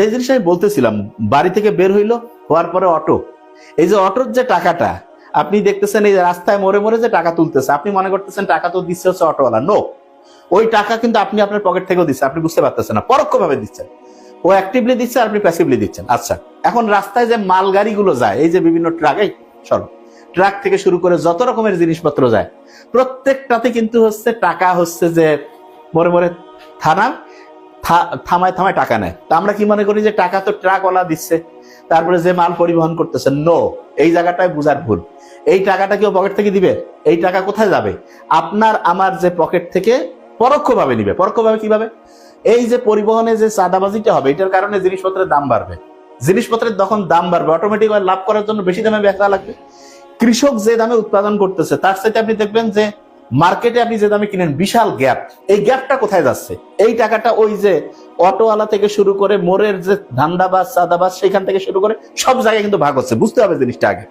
যে জিনিস আমি বলতেছিলাম, বাড়ি থেকে বের হইল, হওয়ার পরে অটো। এই যে অটোর যে টাকাটা, আপনি দেখতেছেন এই রাস্তায় মোড়ে মোড়ে যে টাকা তুলতেছে, আপনি মনে করতেছেন টাকা তো দিচ্ছে হচ্ছে অটোওয়ালা। নো ওই টাকা কিন্তু আপনি আপনার পকেট থেকেও দিচ্ছেন, আপনি বুঝতে পারতেছেন না, পরোক্ষভাবে দিচ্ছেন। ও অ্যাক্টিভলি দিচ্ছে আর আপনি প্যাসিভলি দিচ্ছেন। আচ্ছা এখন রাস্তায় যে মাল গাড়িগুলো যায়, এই যে বিভিন্ন ট্রাক এই চলো ট্রাক থেকে শুরু করে যত রকমের জিনিসপত্র যায়, প্রত্যেকটাতে কিন্তু হচ্ছে টাকা হচ্ছে যে মরে মরে থানা থামায় থামায় টাকা নেয়। তা আমরা কি মনে করি যে টাকা তো ট্রাকওয়ালা দিচ্ছে, তারপরে যে মাল পরিবহন করতেছে? নো এই জায়গাটায় বুঝার ভুল। এই টাকাটা কেউ পকেট থেকে দিবে? এই টাকা কোথায় যাবে? আপনার, আমার যে পকেট থেকে পরোক্ষভাবে নিবে। পরোক্ষভাবে কীভাবে? এই যে পরিবহনে যে চাঁদাবাজিটা হবে, এটার কারণে জিনিসপত্রের দাম বাড়বে। জিনিসপত্রের তখন দাম বাড়বে। অটোমেটিক লাভ করার জন্য বেশি দামে বেচা লাগবে। কৃষক যে দামে উৎপাদন করতেছে, তার সাথে আপনি দেখবেন যে মার্কেটে আপনি যে দামে কিনেন, বিশাল গ্যাপ। এই গ্যাপটা কোথায় যাচ্ছে? এই টাকাটা ওই যে অটোওয়ালা থেকে শুরু করে মোড়ের যে ধান্দাবাজ চাঁদাবাজ সেখান থেকে শুরু করে সব জায়গায় কিন্তু ভাগ হচ্ছে। বুঝতে হবে জিনিসটা আগে।